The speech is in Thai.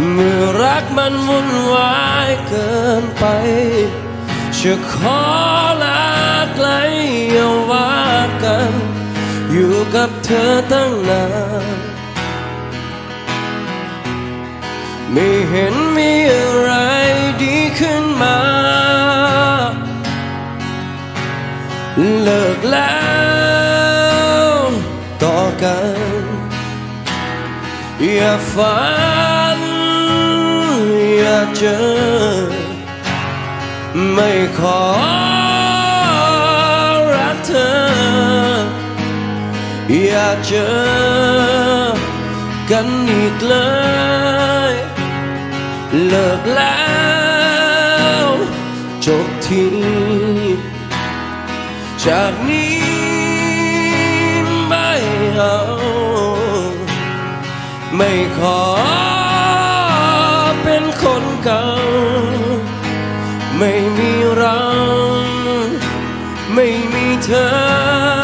เมื่อรักมันวุ่นวายเกินไป จะขอลาไกลอย่าว่ากัน อยู่กับเธอตั้งนานไม่เห็นมีอะไรดีขึ้นมา เลิกแล้วต่อกัน อย่าฝัน อย่าเจอ ไม่ขอรักเธอ อยากเจอกันอีกเลย เลิกแล้วจบทีจากนี้ไม่เอา ไม่ขอ คนเก่า ไม่มีเรา ไม่มีเธอ